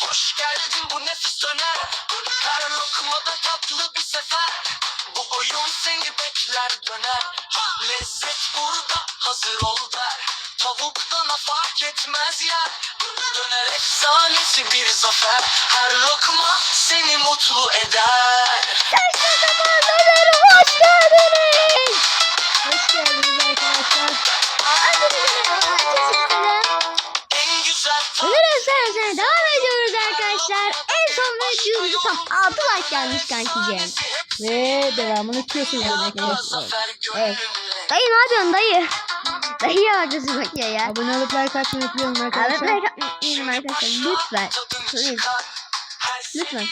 Hoş geldin bu nefis döner? Her lokmada tatlı bir sefer. Bu oyun seni bekler döner. Lezzet burada hazır ol der. Tavuktan fark etmez yer. Döner efsanesi bir zafer. Her lokma seni mutlu eder. Saçma sapanlara hoş geldiniz. Hoş geldiniz arkadaşlar. En güzel Bugün arkadaşlar devam ediyoruz arkadaşlar. En son videomuzda tam 6 like gelmiş kankicim. Ve devamını demektir. Zafer Evet. gönlümle Dayı ne yapıyorsun dayı? Dayı yavaşçası bakıyor ya. Abone olup like atmayı unutmayalım arkadaşlar. like atmayın arkadaşlar lütfen. Please. Lütfen.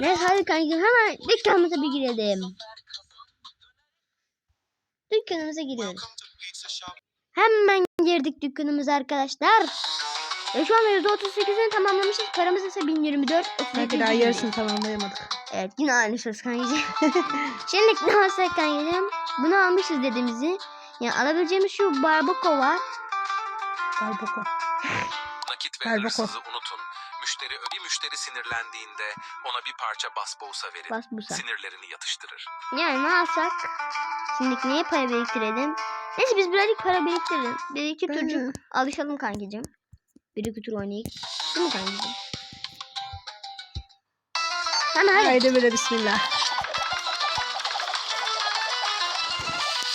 Neyse hadi kankicim hemen dükkanımıza bir girelim. Dükkanımıza giriyoruz. Hemen girdik dükkanımıza arkadaşlar. Ve şu an %38'ini tamamlamışız. Paramız ise 1024. Belki daha yarısını tamamlayamadık. Evet yine aynı söz kankacığım. Şimdi ne alsak kankacığım? Bunu almışız dediğimizi. Yani alabileceğimiz şu barbako var. Barboko. Nakit ve hırsızı unutun. Müşteri bir müşteri sinirlendiğinde ona bir parça basbousa verin. Bas busa. Sinirlerini yatıştırır. Yani ne alsak? Şimdi neye para biriktirelim? Neyse biz birazcık para biriktirelim. Bir iki turcuk alışalım kankacığım. Bir iki tur oynayıp. Değil mi kankacığım? Hemen hadi. Haydi böyle bismillah.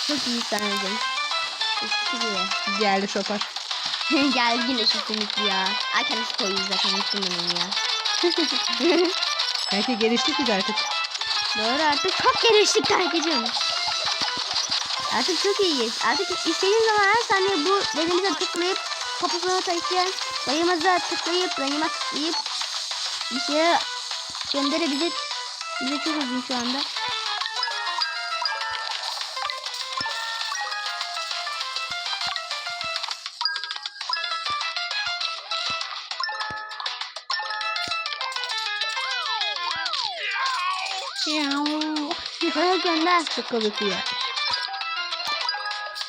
Çok iyi kankacığım. Geldi şopar. Geldi yine şu ya. Ay kendisi koyuyor zaten onu ya. Belki geliştik biz artık. Doğru artık çok geliştik kankacığım. Artık çok iyiyiz. Artık istediğin zaman her saniye bu dediğimize tıklayıp poposuna taşıyan dayımıza tıklayıp dayıma tıklayıp bir şeye gönderebilir. Bize çok uzun şu anda. Bana gönder. Komik ya.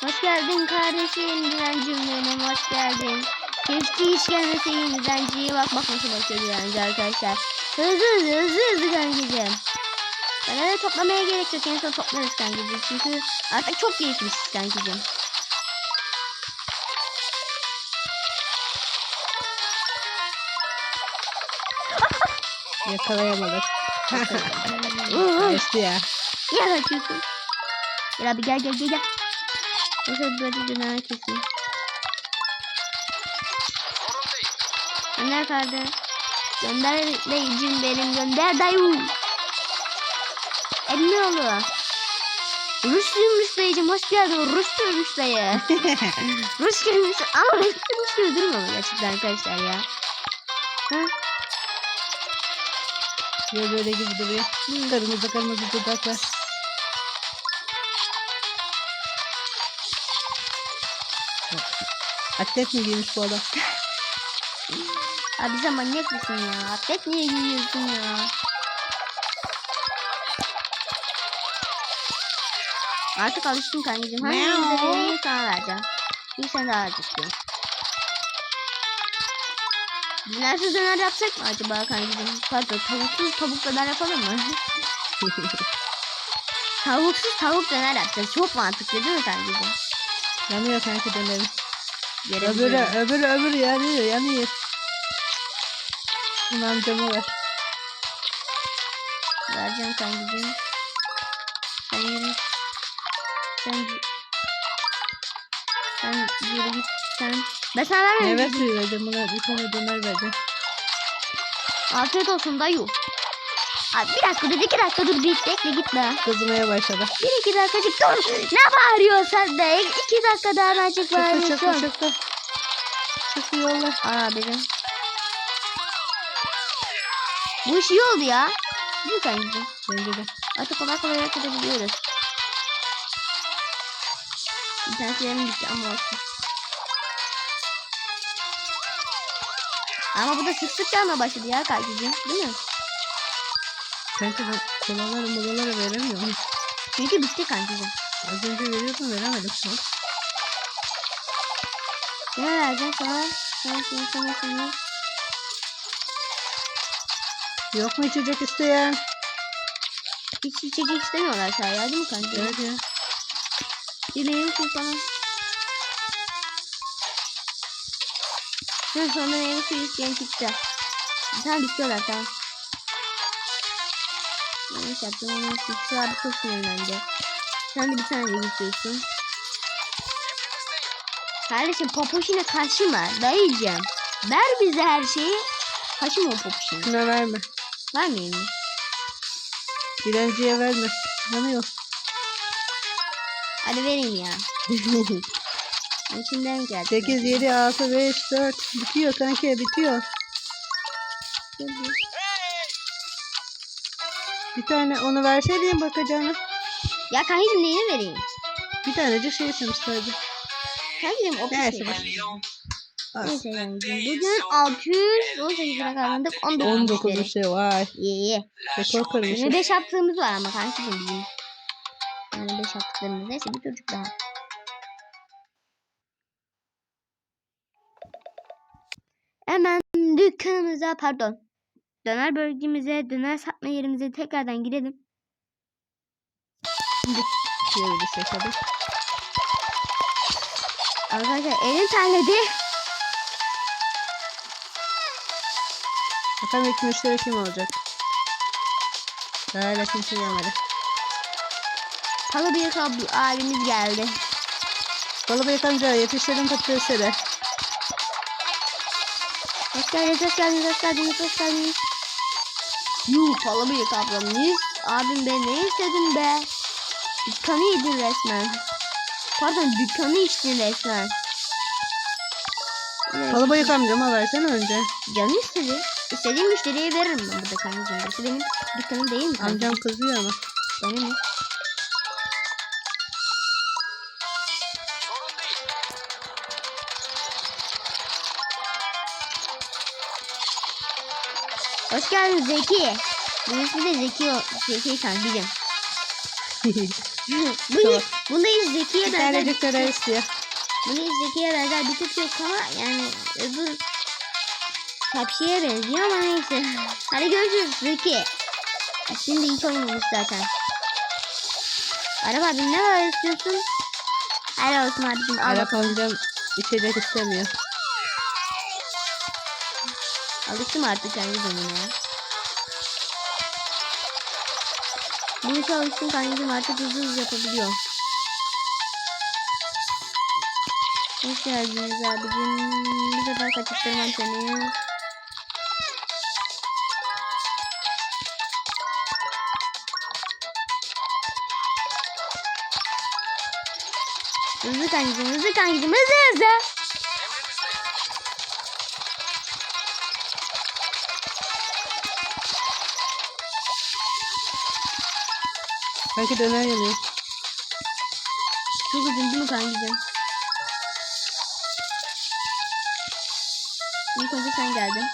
Hoş geldin kardeşim dilencim benim hoş geldin. Keşke hiç gelmeseydin dilenciye bak bak nasıl bakıyor dilenci arkadaşlar. Hızlı hızlı hızlı hızlı kankacığım. Paraları toplamaya gerek yok en son toplarız kankacığım çünkü artık çok gelişmişiz kankacığım. Yakalayamadık. Kaçtı ya. Gel kaçıyorsun. Gel abi gel gel gel gel. Nasıl böyle döner kesin. Gönder kardeş. Gönder dayıcım benim gönder dayı. Emmi oğlu. Rus'luymuş dayıcım hoş geldin. Rus'luymuş dayı. Gelmiş ama Rus'luymuş gibi durmuyor mu gerçekten arkadaşlar ya. Ha? Böyle böyle gibi duruyor. Kırmızı kırmızı dudaklar. Atlet mi giymiş bu adam? Abi sen manyak mısın ya? Atlet niye giyiyorsun ya? Artık alıştım kankacığım. Hangi Meow. yüzdeyi sana vereceğim. Çünkü sen daha acıktın. Dönersiz döner yapsak mı acaba kankacığım? Pardon tavuksuz tavuk döner yapalım mı? Tavuksuz tavuk döner yapacağız. Çok mantıklı değil mi kankacığım? Yanıyor sanki dönerim. Öbürü, öbürü, öbürü yanıyor, yanıyor. Bunun amcamı ver. Vereceğim kankacığım. Sen yürü. Sen sen yürü git. Sen ben sana vermedim. Meyve suyu vereceğim buna bir tane döner vereceğim. Afiyet olsun dayı. Abi bir dakika dur iki dakika dur bir bekle gitme. Kızmaya başladı. Bir iki dakikacık dur. Ne bağırıyorsun sen de? İki dakika daha azıcık Çıktı çıktı bağırıyorsun. çıktı. Çıktı yolla. Aa benim. Bu iş iyi oldu ya. Değil mi kankacığım? Bence de. Artık kolay kolay hareket edebiliyoruz. İnternetlerim gitti ama olsun. Ama bu da sık sık gelme başladı ya kankacığım. Değil mi? Sanki ben kolaları molaları veremiyorum. Çünkü bitti kankacığım. Az önce veriyordum veremedim. Hı? Kime vereceğim sana? Sana sana sana sana. Yok mu içecek isteyen? Hiç içecek istemiyorlar şahya değil mi kanka? Evet ya. Meyve suyu falan. Hı, sonra meyve suyu isteyen çıktı. Tamam bitiyorlar tamam. Yanlış yaptım ama Şu abi çok sinirlendi. Sen de bir tane de istiyorsun. Kardeşim popoşine kaşıma dayıcım. Ver bize her şeyi. Kaşıma o popoşini. Şuna verme. Vermeyeyim mi? Dilenciye verme. Yanıyor. Hadi vereyim ya. İçinden geldi. 8, 7, 6, 5, 4. Bitiyor kanki bitiyor. Bir tane onu verseydin bakacağını. Ya kankacığım neyini vereyim? Bir tanecik şey istemiş sadece. Kankacığım o Neyse şey. bak. Neyse kankacığım. Bugün 618 lira kazandık. 19 19 müşteri. şey vay. İyi iyi. Rekor kırmışız. 25 yaptığımız var ama kankacığım bizim. Yani 5 yaptıklarımız. Neyse bir çocuk daha. Hemen dükkanımıza pardon. Döner bölgemize, döner satma yerimize tekrardan girelim. Çevirirsek hadi. Arkadaşlar elim terledi. Bakalım ilk müşteri kim olacak? Daha hala kimse gelmedi. Halı bir abimiz geldi. Balı bıyık amca yetiştirin patatesleri. Hoş geldiniz, hoş geldiniz, hoş geldiniz, hoş geldiniz. Yuh bir ablamız. Abim be ne istedin be? Dükkanı yedin resmen. Pardon dükkanı içtin resmen. Balı bıyık amcama versene önce. Canı istedi. İstediğim müşteriye veririm ben burada kankacığım. Burası benim dükkanım değil mi? kankacığım? Amcam kızıyor ama. Benim mi? Sorun değil. Hoş geldin Zeki. Bunun ismi de Zeki, o- Zeki kankacığım. Bu Tamam. Bunda hiç Zeki'ye Bir benzer tanecik de istiyor. Bunu hiç Zeki'ye benzer bir tık yok ama yani öbür Şapşi'ye benziyor ama neyse. Hadi görüşürüz Zeki. Şimdi hiç oynamış zaten. Arap abi ne var istiyorsun? Helal olsun abicim al Arap amcam içecek istemiyor. Alıştım artık kendi canına ya. Bu işe alıştım kankacığım artık hızlı hızlı yapabiliyor. Hoş geldiniz abicim. Bu sefer kaçırtırmam seni. Hızlı kankacığım, hızlı kankacığım, hızlı hızlı. Kanki döner yanıyor. Çok uzun değil mi kankacığım? İlk önce sen geldin.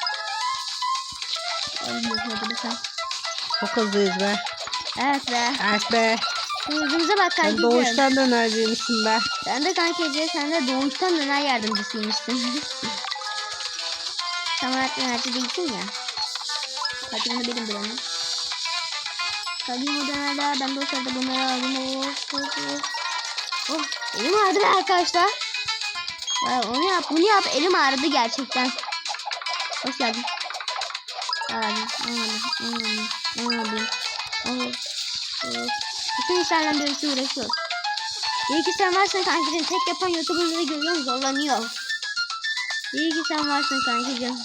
Olmuyor hadi sen. Çok hızlıyız be. Evet be. Evet be. Hızımıza bak kankacığım. doğuştan dönerciymişsin be. Sen de kankacığım sen de doğuştan döner yardımcısıymışsın. Tam olarak dönerci değilsin ya. Patronu benim buranın. Tabii bu dönerler. Ben de o sırada bunları aldım. Of of of. Oh, elim ağrıdı arkadaşlar. Vay, onu yap bunu yap. Elim ağrıdı gerçekten. Hoş geldin. Abi, abi, abi, abi. Of, of. Bütün işlerle bir işe uğraşıyoruz. İyi ki sen varsın kankacığım. Tek yapan youtuberları görüyorum zorlanıyor. İyi ki sen varsın kankacığım.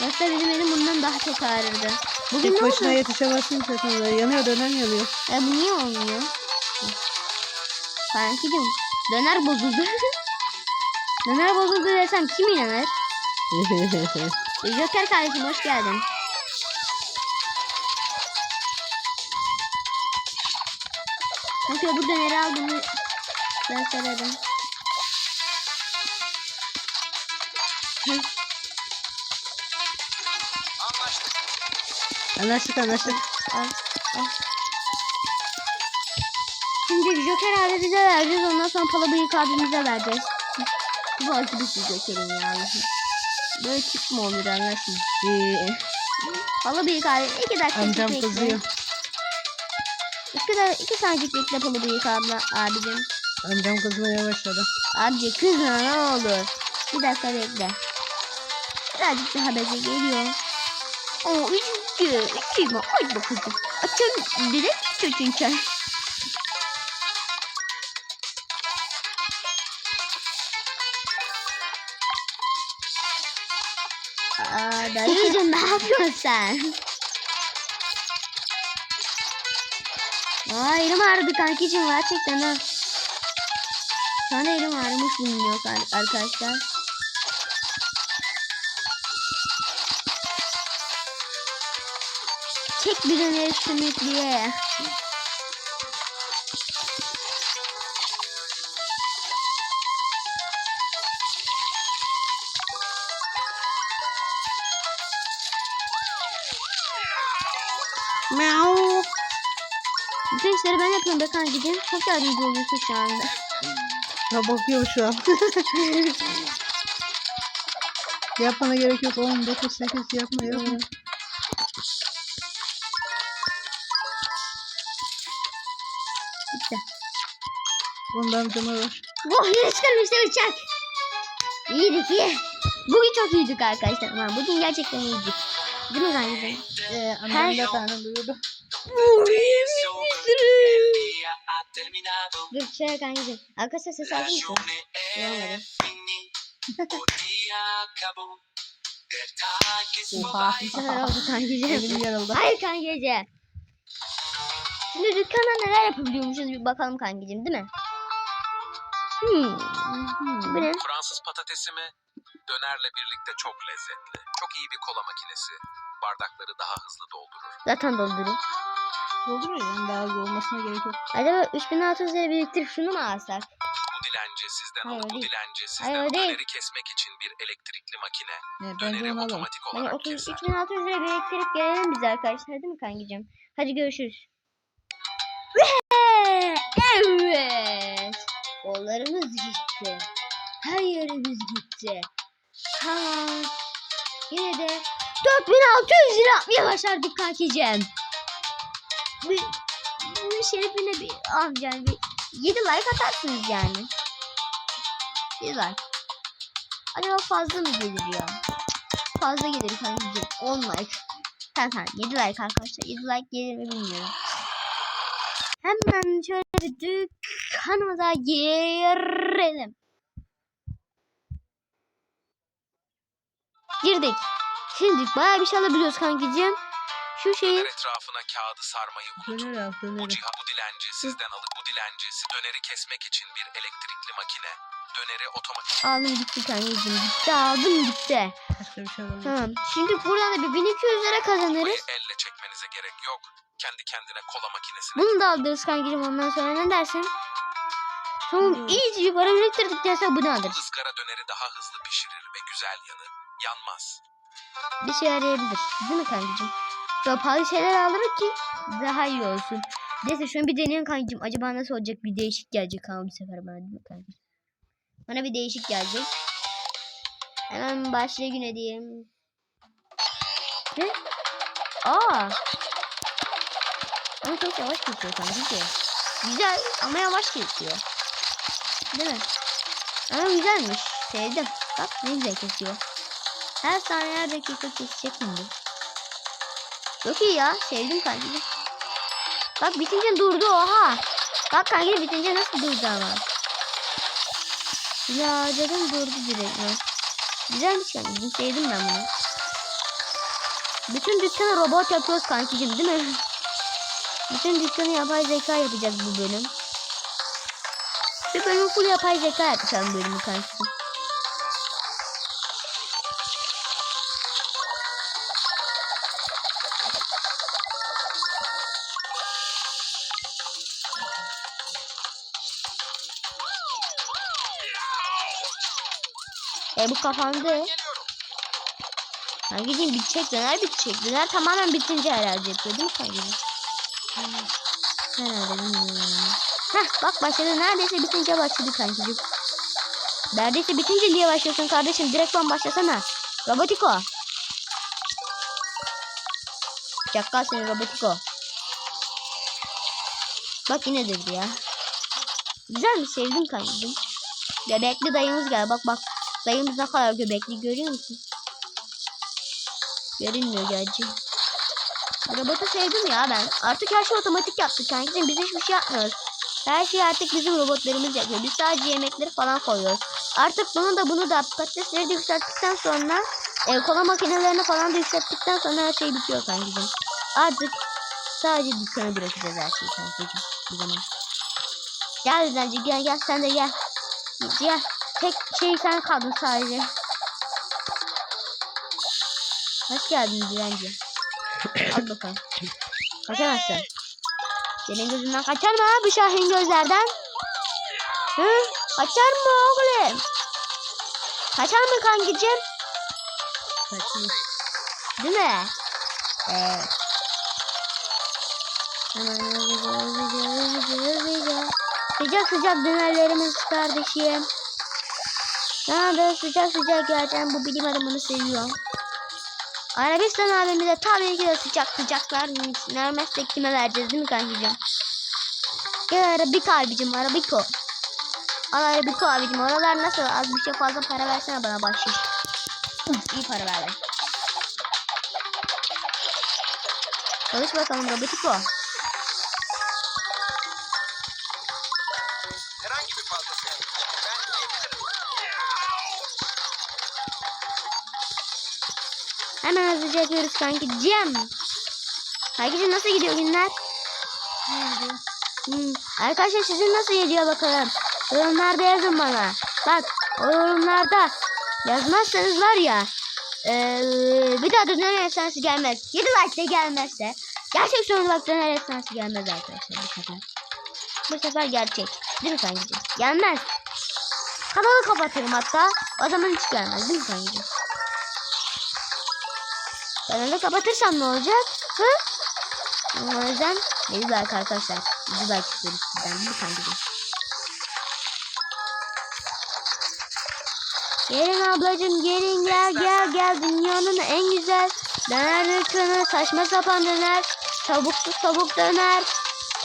Yoksa benim elim bundan daha çok ağrırdı. Bugün Tek ne başına oldu? yetişemezsin zaten. Yanıyor döner yanıyor. Ya bu niye olmuyor? Kankacığım döner bozuldu. döner bozuldu desem kim inanır? Joker kardeşim hoş geldin. Kanka bu döneri al bunu ben severim. Anlaştık. anlaştık anlaştık. al, al. Şimdi Joker abi bize vereceğiz ondan sonra Pala Bıyık abimize vereceğiz. Bu acı bir Joker'in ya Allah'ım. Böyle mi olur Allah aşkına? Ee, Polo bıyık abi. iki dakika Amcam kızıyor. Da, iki bekle polo bıyık abla abicim. Amcam kızmaya başladı. Abici kızma ne olur. Bir dakika bekle. Birazcık daha bekle geliyor. Oo üçüncü. Üçüncü. Hadi bakalım. Açın. Direkt çocuğun çay. Aa, dayıcım ne yapıyorsun sen? Aa elim ağrıdı kankicim gerçekten ha. Şu anda elim ağrımış ar- arkadaşlar. Çek bir öneri sümüklüye. Yapıyorum be kankicim. Çok yardımcı oluyorsun şu anda. Ya bakıyor şu an. Yapmana gerek yok. 10, 9, 8 yapma yapma. Bitti. Onda amcama ver. Oh yine çıkarmıştı uçak. İyiydik iyi. Bugün çok iyiydik arkadaşlar. Aman bugün gerçekten iyiydik. Değil mi kankicim? Ee, da karnım duyurdu. ha terminato. Dur şöyle kankicim. Arkadaşlar ses aldın mı? İst Oha. Vorbei. sefer oldu kankicim. Elim. Hayır kankicim. Şimdi dükkanda neler yapabiliyormuşuz bir bakalım kankicim değil mi? Hmm. Bu ne? Fransız patatesi mi? Dönerle birlikte çok lezzetli. Çok iyi bir kola makinesi. Bardakları daha hızlı doldurur. Zaten doldurun. Dolduruyor yani daha az olmasına gerek yok. Acaba 3600 lira biriktirip şunu mu alsak? Bu dilenci sizden Hayır, alıp bu değil. Hayır, sizden o değil. döneri kesmek için bir elektrikli makine. Evet, bence Döneri alalım. otomatik Yani olarak 30, keser. 3600 lira biriktirip gelelim biz arkadaşlar değil mi kankicim? Hadi görüşürüz. Evet. Kollarımız gitti. Her yerimiz gitti. Tamam. Yine de 4600 lira yapmaya başardık kankicim. Bu, bu şerefine bir ah yani bir 7 like atarsınız yani. 7 like. Acaba fazla mı gelir ya? fazla gelir kankacığım. 10 like. Tamam tamam 7 like arkadaşlar. 7 like gelir mi bilmiyorum. Hemen şöyle bir dükkanımıza girelim. Girdik. Şimdi bayağı bir şey alabiliyoruz kankacığım. Şu şeyi Döner etrafına kağıdı sarmayı unutun. Döner al Bu döneri. ciha bu dilenci sizden alıp bu dilencisi döneri kesmek için bir elektrikli makine. Döneri otomatik aldım gitti kankacığım. Gitti aldım gitti. Başka bir şey. Tamam. Şimdi buradan da bir 1200 lira Kupayı kazanırız. elle çekmenize gerek yok. Kendi kendine kola makinesini Bunu da aldırırız kankacığım ondan sonra ne dersin? Tamam iyice bir para biriktirdikten sonra bunu alırız. ızgara döneri daha hızlı pişirir ve güzel yanı yanmaz. Bir şey yarayabilir. Değil mi kankacığım? Böyle pahalı şeyler alırız ki daha iyi olsun. Neyse şunu bir deneyelim kankacığım. Acaba nasıl olacak? Bir değişik gelecek ama bu sefer bana değil mi kankacığım? Bana bir değişik gelecek. Hemen başla güne diyeyim. Ne? Aa. Ama çok yavaş kesiyor kankacığım. Güzel ama yavaş kesiyor. Değil mi? Ama güzelmiş. Sevdim. Bak ne güzel kesiyor. Her saniye her dakika kesecek mi? Çok iyi ya. Sevdim kankacığım. Bak bitince durdu oha. Bak kanka bitince nasıl durdu ama. Ya dedim durdu direkt. Ha. Güzelmiş kankacığım. Sevdim ben bunu. Bütün dükkanı robot yapıyoruz kankacığım değil mi? Bütün dükkanı yapay zeka yapacak bu bölüm. Bir bölüm full yapay zeka yapacağım bölümü kankacığım. E bu kapandı. Kankacığım bitecek döner bitecek. Döner tamamen bitince herhalde yapıyor değil mi kankacığım? Herhalde bilmiyorum. Heh bak başladı. Neredeyse bitince başladı kankacığım. Neredeyse bitince niye başlıyorsun kardeşim? Direkt ben başlasana. Robotiko. Çakal seni robotiko. Bak yine dedi ya. Güzel mi? Sevdim kankacığım. Bebekli dayımız gel. Bak bak. Dayımız ne kadar göbekli görüyor musun? Görünmüyor gerçi. Robotu sevdim ya ben. Artık her şey otomatik yaptık kankacığım. Biz hiçbir şey yapmıyoruz. Her şeyi artık bizim robotlarımız yapıyor. Biz sadece yemekleri falan koyuyoruz. Artık bunu da bunu da patatesleri de yükselttikten sonra e, kola makinelerini falan da yükselttikten sonra her şey bitiyor kankacığım. Artık sadece dükkanı bırakacağız her şeyi kankacığım. Bu zaman. Gel Dilenci gel gel sen de gel. Gel. Tek şey sen kaldın sadece. Hoş geldin Dilenci. Al bakalım. Kaçamazsın. Senin gözünden kaçar mı bu Şahin gözlerden? Hı? Kaçar mı oğlum? Kaçar mı kankicim? Kaçmış. Değil mi? Evet. Hemen. Sıcak sıcak dönerlerimiz kardeşim. Sana da sıcak sıcak geleceğim. Bu bilim adamını seviyor. Arabistan abimize tabii ki de sıcak sıcaklar vermezsek kime vereceğiz değil mi kankacığım? Gel Arabiko abicim Arabiko. Al Arabiko abicim oralar nasıl? Az bir şey fazla para versene bana bahşiş. İyi para ver. Çalış bakalım Robotiko. Hemen hızlıca yapıyoruz kanki. Cem. Kankicim nasıl gidiyor günler? Hmm. Arkadaşlar sizin nasıl gidiyor bakalım. Yorumlarda yazın bana. Bak o yorumlarda yazmazsanız var ya. eee, bir daha döner efsanesi gelmez. 7 like gelmezse. Gerçek sorulak döner efsanesi gelmez arkadaşlar bu sefer. Bu sefer gerçek. Değil mi kankicim? Gelmez. Kanalı kapatırım hatta. O zaman hiç gelmez değil mi kankicim? Kanalı kapatırsam ne olacak? Hı? O yüzden 7 like arkadaşlar. 7 like istiyoruz sizden. Bir kankacığım. Gelin ablacım gelin gel gel gel dünyanın en güzel döner dükkanı saçma sapan döner tavuksuz tavuk döner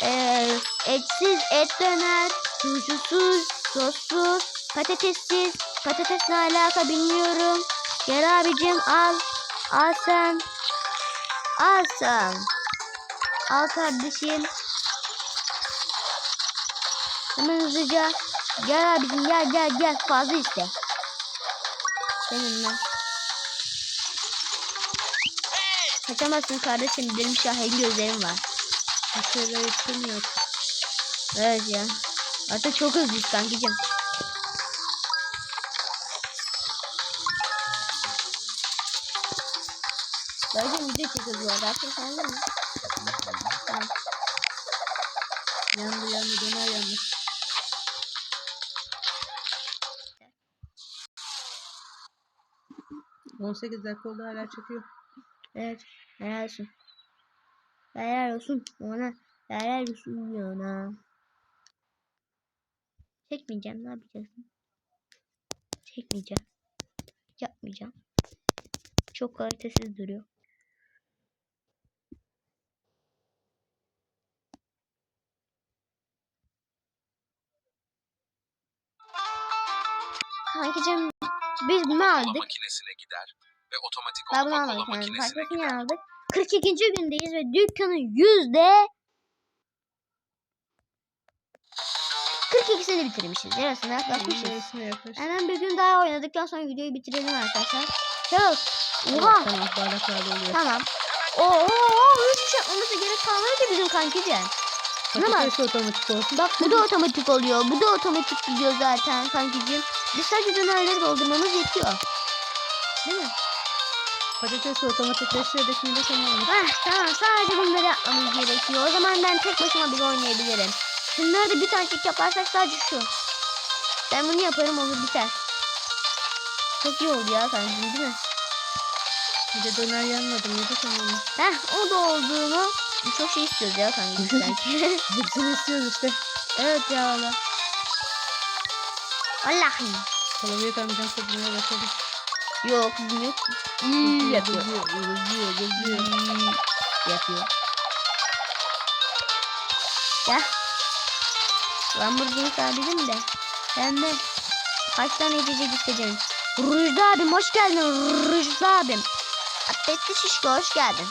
eee, etsiz et döner turşusuz sossuz patatessiz patatesle alaka bilmiyorum gel abicim al al sen al kardeşim hemen hızlıca gel abicim gel gel gel fazla iste Seninle. Kaçamazsın kardeşim. Benim şaheli gözlerim var. Şeyler istemiyor. Evet ya. Artık çok hızlıyız kankicim. Çekiyoruz bu arada. De mi? Tamam. Yandı yandı döner yandı. On sekiz dakika oldu hala çekiyor. Evet. Helal olsun. Helal olsun ona. Helal olsun ona. Çekmeyeceğim. Ne yapacaksın? Çekmeyeceğim. Yapmayacağım. Çok kalitesiz duruyor. Kankacığım biz bunu aldık. makinesine gider ve otomatik Ben bunu almadık yani. makinesine Farklı gider. aldık. 42. gündeyiz ve dükkanın yüzde 42'sini bitirmişiz. Yarısını yaklaşmışız. Hemen bir gün daha oynadıktan sonra videoyu bitirelim arkadaşlar. Çabuk. Oha. Tamam. Oo, hiçbir şey yapmamıza gerek kalmadı ki bizim kankicim. Bak. Patates otomatik olsun. Bak bu da otomatik oluyor. Bu da otomatik gidiyor zaten kankicim. Biz sadece dönerleri doldurmamız yetiyor. Değil mi? Patates otomatikleşiyor da şimdi tamam. Heh, tamam sadece bunları yapmamız gerekiyor. O zaman ben tek başıma bile oynayabilirim. Şunları da bir tanecik yaparsak sadece şu. Ben bunu yaparım olur biter. Çok iyi oldu ya kankacığım değil mi? Bir de döner yanmadı mıydı tamam. Heh o da olduğunu çok şey istiyoruz ya kankacığım sanki. Hepsini istiyoruz işte. evet ya valla. Allah'ım. Kalabayı kalmayacağım sabırmaya başladı. Yok bizim yok. İyi yapıyor. Geziyor, geziyor, geziyor. Yapıyor. Ya. Lamborghini sabitim de. Ben de kaç tane içecek isteyeceğim. Rujda abim hoş geldin. Rujda abim. Atletli şişko hoş geldin.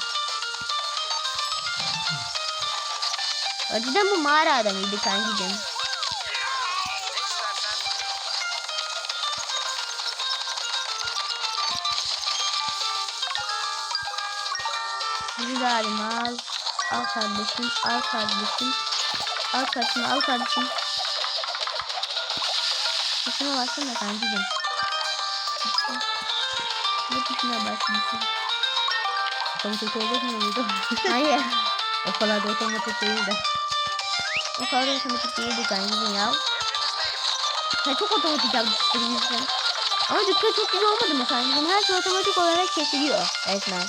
Önceden bu mağara adamıydı kankicim. Rujda abim al. Al kardeşim. Al kardeşim. Al kardeşim. Al kardeşim. Tuşuna baksana kankicim. Ne tuşuna basmışsın? Otomatik olacak mı muydu? Hayır. o kadar da otomatik değil de. Kadar otomatik değildi kankicim ya. Sen çok otomatik yapmışsın. Ama dükkan çok güzel olmadı mı kankicim? Her şey otomatik olarak kesiliyor resmen.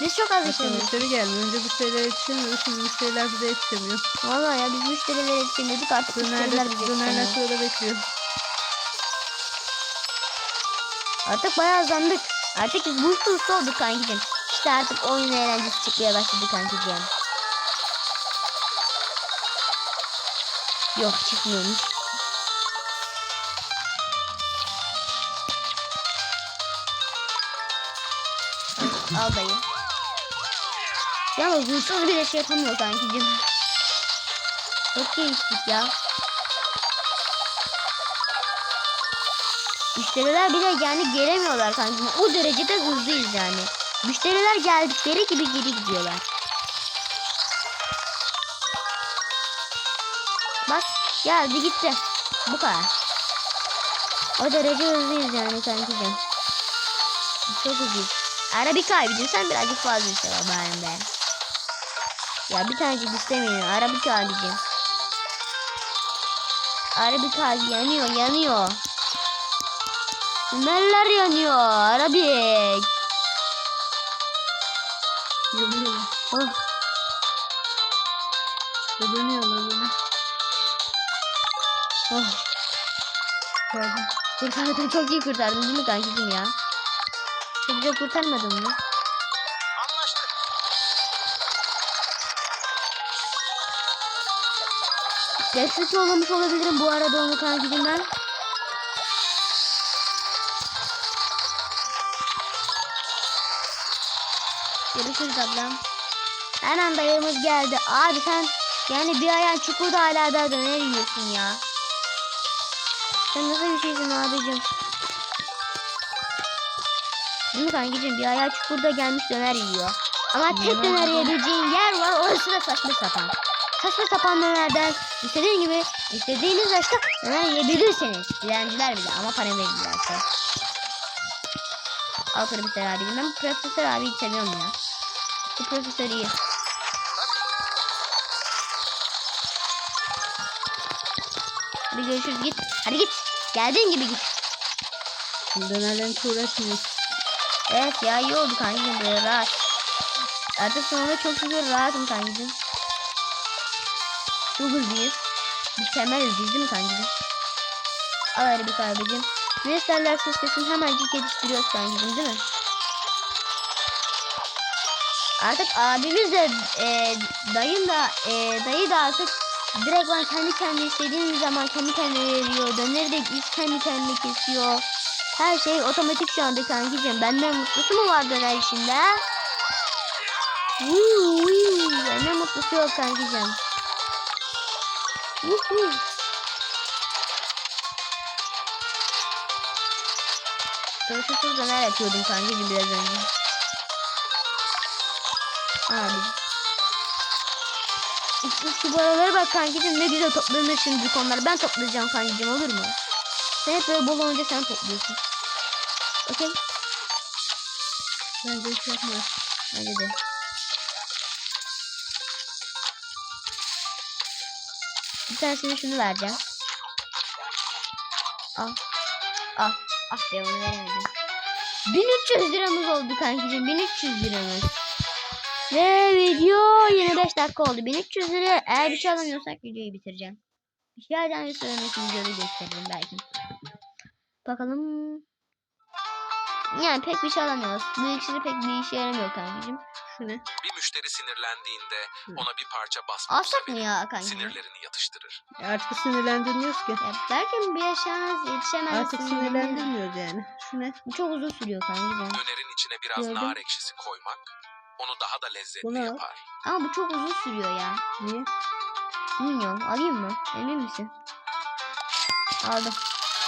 Biz çok az yaşıyoruz. müşteri geldi. Önce müşteriler yetişemiyor. Şimdi müşteriler bize yetişemiyor. Vallahi ya biz müşterilere yetişemiyorduk artık müşteriler Dönerler, bize dönerler sırada bekliyor. Artık bayağı azlandık. Artık biz bu usta olduk kankicim. İşte artık oyun eğlencesi çıkmaya başladı kankicim. Yok çıkmıyormuş. Al dayı. Yalnız huysuz bile şey yapamıyor kankicim. Çok geliştik ya. Müşteriler bile yani gelemiyorlar kankacığım. O derecede hızlıyız yani. Müşteriler geldikleri gibi geri gidiyorlar. Geldi gitti. Bu kadar. O derece hızlıyız yani kankacığım. Çok hızlıyız. Arabika abicim sen birazcık fazla iste bari be. Ya bir tanecik istemiyorum. Arabika abicim. Arabika abi yanıyor yanıyor. Tüneller yanıyor. Arabik. Yanıyor. Oh, Dönüyorlar beni. Oh. Pardon. Kurtardın çok iyi kurtardın değil mi kankacığım ya? Çok güzel kurtarmadın mı? anlaştık. Destek yollamış olabilirim bu arada onu kankacığım ben. Görüşürüz ablam. Her an dayımız geldi. Abi sen yani bir ayağın çukurda hala daha döner yiyorsun ya. Sen nasıl bir şeysin abicim? Değil mi kankacığım? Bir ayağı çukurda gelmiş döner yiyor. Ama tek döner yiyebileceğin yer var orası da saçma sapan. Saçma sapan dönerden istediğin gibi istediğiniz yaşta döner yiyebilirsiniz. Dilenciler bile ama para verirlerse. Al profesör abicim. Ben profesör abiyi seviyorum ya. Bu profesör iyi. Hadi görüşürüz git. Hadi git. Geldiğin gibi git. Dönerlerin uğraşmıyor. Evet ya iyi oldu kankacığım böyle rahat. Artık sonra çok şükür rahatım kankacığım. Çok hızlıyız. Mükemmel hızlıyız değil mi kankacığım? Al hadi bir kankacığım. Ne isterlerse istesin hemencik yetiştiriyoruz kankacığım değil mi? Artık abimiz de e, dayım da e, dayı da artık direkt ben kendi kendi istediğim zaman kendi kendine veriyor. Döneri de ilk kendi kendine kesiyor. Her şey otomatik şu anda kankicim. Benden mutlusu mu var döner vuu. Benden mutlusu yok kankicim. Vuhu. Turşusuz döner yapıyordum kankicim biraz önce. Abi. Şu- paralara bak kankicim ne güzel toplanır şimdi onları. Ben toplayacağım kankicim olur mu? Sen hep böyle bol olunca sen topluyorsun. Okey. Bence hiç yapmıyor. Hadi de. Bir tanesine şunu vereceğim. Al. Al. Ah be onu veremedim. 1300 liramız oldu kankicim. 1300 liramız. Ve video 25 dakika oldu. 1300 lira. Eğer bir şey alamıyorsak videoyu bitireceğim. Bir şey alacağım söylemek videoyu gösteririm belki. Bakalım. Yani pek bir şey alamıyoruz. Bu ikisi de pek bir işe yaramıyor kankacığım. Şu ne? Bir müşteri sinirlendiğinde Hı. ona bir parça basma Alsak mı ya kanka? Sinirlerini yatıştırır. E Artık sinirlendirmiyoruz ki. Ya derken bir yaşamaz yetişemez. Artık sinirlendirmiyoruz yani. Şu ne? Bu çok uzun sürüyor kanka. bu. Dönerin içine biraz Gördüm. nar ekşisi koymak onu daha da lezzetli Bu ne? yapar. Ama bu çok uzun sürüyor ya. Niye? Bilmiyorum. Alayım mı? Emin misin? Aldım.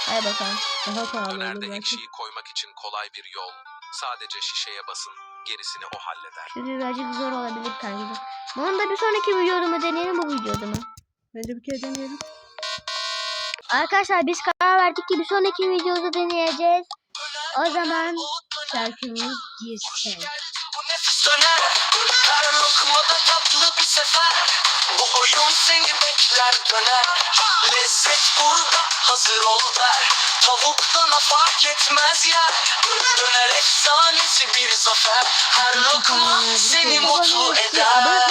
Hadi bakalım. Daha pahalı olur Dönerde belki. ekşiyi koymak için kolay bir yol. Sadece şişeye basın, gerisini o halleder. Şu birazcık zor olabilir kanka. Bunu da bir sonraki videoda mı deneyelim bu videoda mı? Bence bir kere deneyelim. Arkadaşlar biz karar verdik ki bir sonraki videoda deneyeceğiz. O zaman şarkımız girsin döner. Her lokmada tatlı bir sefer. Bu oyun seni bekler döner. Lezzet burada hazır ol der. Tavuktan fark etmez yer. Döner efsanesi bir zafer. Her lokma seni mutlu eder.